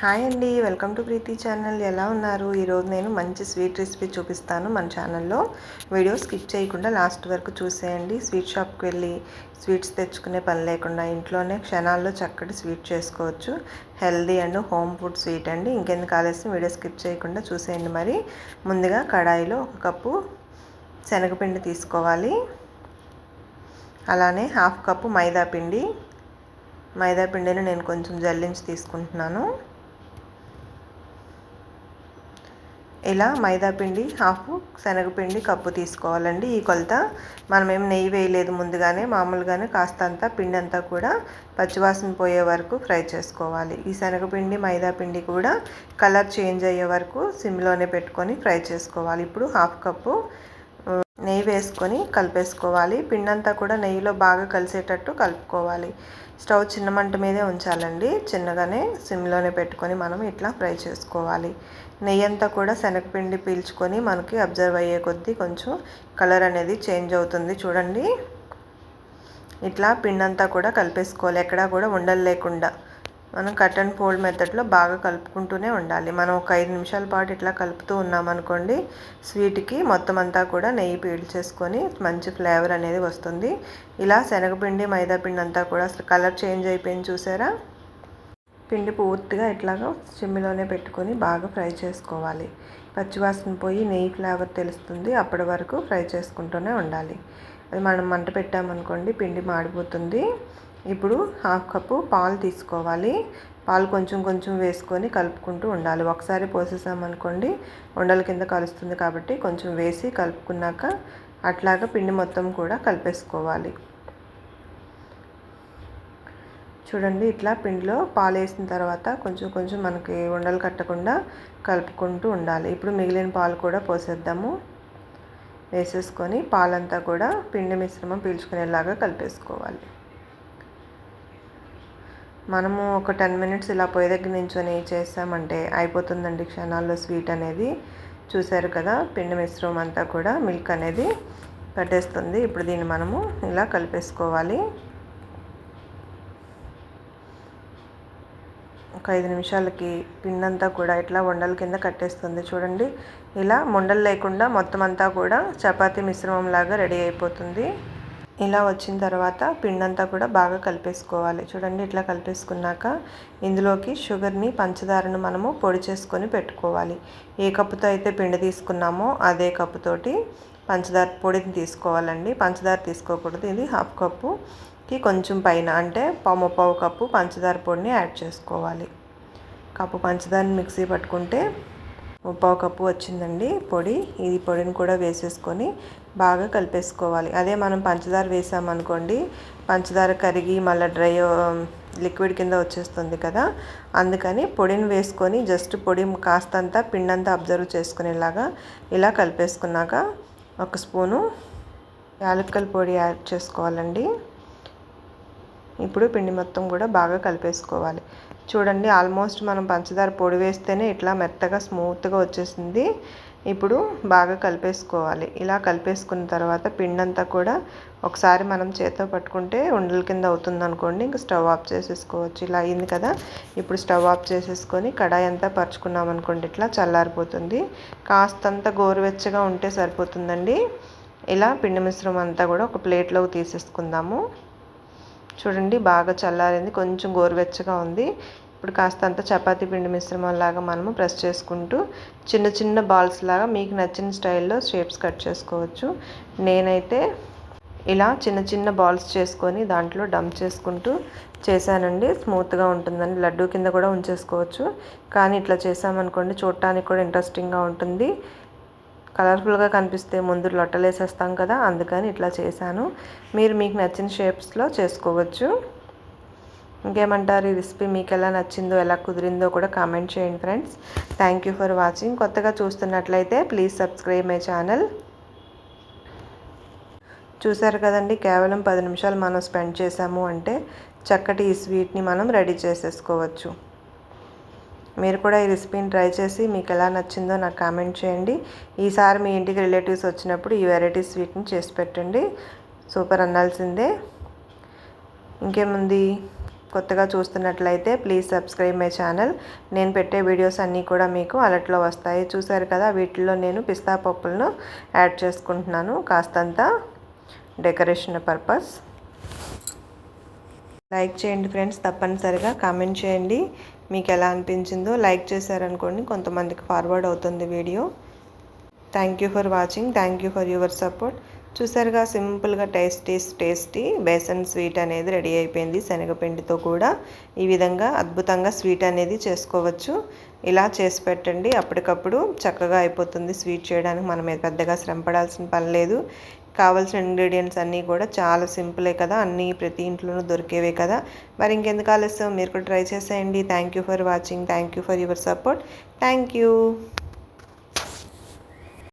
Hi అండి welcome to Preethi channel. ఎలా ఉన్నారు? ఈరోజు నేను మంచి స్వీట్ రెసిపీ చూపిస్తాను మన ఛానల్లో. వీడియో స్కిప్ చేయకుండా లాస్ట్ వరకు చూసేయండి. స్వీట్ షాప్కి వెళ్ళి స్వీట్స్ తెచ్చుకునే పని లేకుండా ఇంట్లోనే క్షణాల్లో చక్కటి స్వీట్ చేసుకోవచ్చు. Healthy and home food sweet అండి. ఇంకెందుకు ఆలస్యం వీడియో స్కిప్ చేయకుండా చూసేయండి మరి. ముందుగా కడాయిలో ఒక కప్పు శనగపిండి తీసుకోవాలి. అలానే హాఫ్ కప్పు మైదా పిండి. మైదా పిండిని నేను కొంచెం జల్లించి తీసుకుంటున్నాను. ఇలా మైదా పిండి హాఫ్ శనగపిండి కప్పు తీసుకోవాలండి. ఈ కొలత మనమేం నెయ్యి వేయలేదు ముందుగానే మామూలుగానే కాస్త అంతా పిండి అంతా కూడా పచ్చివాసన పోయే వరకు ఫ్రై చేసుకోవాలి. ఈ శనగపిండి మైదా పిండి కూడా కలర్ చేంజ్ అయ్యే వరకు సిమ్లోనే పెట్టుకొని ఫ్రై చేసుకోవాలి. ఇప్పుడు హాఫ్ కప్పు నెయ్యి వేసుకొని కలిపేసుకోవాలి. పిండంతా కూడా నెయ్యిలో బాగా కలిసేటట్టు కలుపుకోవాలి. స్టవ్ చిన్న మంట మీదే ఉంచాలండి. చిన్నగానే సిమ్లోనే పెట్టుకొని మనం ఇట్లా ఫ్రై చేసుకోవాలి. నెయ్యి అంతా కూడా శనగపిండి పీల్చుకొని మనకి అబ్జర్వ్ అయ్యే కొద్దీ కొంచెం కలర్ అనేది చేంజ్ అవుతుంది. చూడండి. ఇట్లా పిండంతా కూడా కలిపేసుకోవాలి. ఎక్కడా కూడా ఉండలు లేకుండా మనం కట్ అండ్ ఫోల్డ్ మెథడ్లో బాగా కలుపుకుంటూనే ఉండాలి. మనం ఒక ఐదు నిమిషాల పాటు ఇట్లా కలుపుతూ ఉన్నామనుకోండి స్వీట్కి మొత్తం అంతా కూడా నెయ్యి పీల్చేసుకొని మంచి ఫ్లేవర్ అనేది వస్తుంది. ఇలా శనగపిండి మైదాపిండి అంతా కూడా అసలు కలర్ చేంజ్ అయిపోయింది చూసారా? పిండి పూర్తిగా ఇట్లాగా చిమ్మిలోనే పెట్టుకొని బాగా ఫ్రై చేసుకోవాలి. పచ్చివాసన పోయి నెయ్యి ఫ్లేవర్ తెలుస్తుంది అప్పటి వరకు ఫ్రై చేసుకుంటూనే ఉండాలి. అది మనం మంట పెట్టామనుకోండి పిండి మాడిపోతుంది. ఇప్పుడు హాఫ్ కప్పు పాలు తీసుకోవాలి. పాలు కొంచెం కొంచెం వేసుకొని కలుపుకుంటూ ఉండాలి. ఒకసారి పోసేసామనుకోండి ఉండల కింద కలుస్తుంది కాబట్టి కొంచెం వేసి కలుపుకున్నాక అట్లాగా పిండి మొత్తం కూడా కలిపేసుకోవాలి. చూడండి ఇట్లా పిండిలో పాలు వేసిన తర్వాత కొంచెం కొంచెం మనకి ఉండలు కట్టకుండా కలుపుకుంటూ ఉండాలి. ఇప్పుడు మిగిలిన పాలు కూడా పోసేద్దాము. వేసేసుకొని పాలంతా కూడా పిండి మిశ్రమం పీల్చుకునేలాగా కలిపేసుకోవాలి. మనము ఒక టెన్ మినిట్స్ ఇలా పొయ్యి దగ్గర నించొని చేస్తామంటే అయిపోతుందండి క్షణాల్లో స్వీట్ అనేది. చూశారు కదా పిండి మిశ్రమం అంతా కూడా మిల్క్ అనేది పట్టేస్తుంది. ఇప్పుడు దీన్ని మనము ఇలా కలిపేసుకోవాలి. ఒక ఐదు నిమిషాలకి పిండంతా కూడా ఇట్లా వండల కింద కట్టేస్తుంది. చూడండి ఇలా ఉండలు లేకుండా మొత్తం అంతా కూడా చపాతీ మిశ్రమం లాగా రెడీ అయిపోతుంది. ఇలా వచ్చిన తర్వాత పిండంతా కూడా బాగా కలిపేసుకోవాలి. చూడండి ఇట్లా కలిపేసుకున్నాక ఇందులోకి షుగర్ని పంచదారను మనము పొడి చేసుకొని పెట్టుకోవాలి. ఏ కప్పుతో అయితే పిండి తీసుకున్నామో అదే కప్పుతోటి పంచదార పొడిని తీసుకోవాలండి. పంచదార తీసుకోకూడదు. ఇది హాఫ్ కప్పుకి కొంచెం పైన అంటే పావు పావు కప్పు పంచదార పొడిని యాడ్ చేసుకోవాలి. కప్పు పంచదారని మిక్సీ పట్టుకుంటే ముప్పావు కప్పు వచ్చిందండి పొడి. ఇది పొడిని కూడా వేసేసుకొని బాగా కలిపేసుకోవాలి. అదే మనం పంచదార వేసామనుకోండి పంచదార కరిగి మళ్ళీ డ్రై లిక్విడ్ కింద వచ్చేస్తుంది కదా. అందుకని పొడిని వేసుకొని జస్ట్ పొడి కాస్తంతా పిండంతా అబ్జర్వ్ చేసుకునేలాగా ఇలా కలిపేసుకున్నాక ఒక స్పూను యాలక్కల పొడి యాడ్ చేసుకోవాలండి. ఇప్పుడు పిండి మొత్తం కూడా బాగా కలిపేసుకోవాలి. చూడండి ఆల్మోస్ట్ మనం పంచదార పొడి వేస్తేనే ఇట్లా మెత్తగా స్మూత్గా వచ్చేసింది. ఇప్పుడు బాగా కలిపేసుకోవాలి. ఇలా కలిపేసుకున్న తర్వాత పిండి అంతా కూడా ఒకసారి మనం చేతితో పట్టుకుంటే ఉండల కింద అవుతుంది అనుకోండి ఇంకా స్టవ్ ఆఫ్ చేసేసుకోవచ్చు. ఇలా అయింది కదా ఇప్పుడు స్టవ్ ఆఫ్ చేసేసుకొని కడాయి అంతా పరుచుకున్నాం అనుకోండి ఇట్లా చల్లారిపోతుంది. కాస్తంత గోరువెచ్చగా ఉంటే సరిపోతుందండి. ఇలా పిండి మిశ్రమం అంతా కూడా ఒక ప్లేట్లోకి తీసేసుకుందాము. చూడండి బాగా చల్లారింది కొంచెం గోరువెచ్చగా ఉంది. ఇప్పుడు కాస్త అంత చపాతీ పిండి మిశ్రమం లాగా మనము ప్రెస్ చేసుకుంటూ చిన్న చిన్న బాల్స్ లాగా మీకు నచ్చిన స్టైల్లో షేప్స్ కట్ చేసుకోవచ్చు. నేనైతే ఇలా చిన్న చిన్న బాల్స్ చేసుకొని దాంట్లో డంప్ చేసుకుంటూ చేశానండి. స్మూత్గా ఉంటుందని లడ్డూ కింద కూడా ఉంచేసుకోవచ్చు. కానీ ఇట్లా చేసామనుకోండి చూడటానికి కూడా ఇంట్రెస్టింగ్గా ఉంటుంది. కలర్ఫుల్గా కనిపిస్తే ముందు లొట్టలేసేస్తాం కదా అందుకని ఇట్లా చేశాను. మీరు మీకు నచ్చిన షేప్స్లో చేసుకోవచ్చు. ఇంకేమంటారు? ఈ రెసిపీ మీకు ఎలా నచ్చిందో ఎలా కుదిరిందో కూడా కామెంట్ చేయండి friends. Thank you for watching కొత్తగా చూస్తున్నట్లయితే ప్లీజ్ సబ్స్క్రైబ్ మై ఛానల్ చూసారు కదండి కేవలం పది నిమిషాలు మనం స్పెండ్ చేసాము అంటే చక్కటి ఈ స్వీట్ని మనం రెడీ చేసేసుకోవచ్చు. మీరు కూడా ఈ రెసిపీని ట్రై చేసి మీకు ఎలా నచ్చిందో నాకు కామెంట్ చేయండి. ఈసారి మీ ఇంటికి రిలేటివ్స్ వచ్చినప్పుడు ఈ వెరైటీ స్వీట్ని చేసి పెట్టండి. సూపర్ అనాల్సిందే ఇంకేముంది? కొత్తగా చూస్తున్నట్లయితే ప్లీజ్ సబ్స్క్రైబ్ మై ఛానల్ నేను పెట్టే వీడియోస్ అన్నీ కూడా మీకు అలర్ట్లో వస్తాయి. చూసారు కదా వీటిల్లో నేను పిస్తా పప్పులను యాడ్ చేసుకుంటున్నాను. కాస్తంత డెకరేషన్ పర్పస్ లైక్ చేయండి ఫ్రెండ్స్ తప్పనిసరిగా కామెంట్ చేయండి. మీకు ఎలా అనిపించిందో లైక్ చేశారనుకోండి కొంతమందికి ఫార్వర్డ్ అవుతుంది video thank you for watching thank you for your support చూసారుగా సింపుల్గా టేస్టీ టేస్టీ బేసన్ స్వీట్ అనేది రెడీ అయిపోయింది. శనగపిండితో కూడా ఈ విధంగా అద్భుతంగా స్వీట్ అనేది చేసుకోవచ్చు. ఇలా చేసి పెట్టండి. అప్పటికప్పుడు చక్కగా అయిపోతుంది స్వీట్ చేయడానికి. మనం పెద్దగా శ్రమ పడాల్సిన పని లేదు. కావాల్సిన ఇంగ్రీడియంట్స్ అన్నీ కూడా చాలా సింపులే కదా. అన్నీ ప్రతి ఇంట్లోనూ దొరికేవే కదా. మరి ఇంకెందుకు ఆలస్యం? మీరు కూడా ట్రై చేసేయండి. Thank you for watching. Thank you for your support. Thank you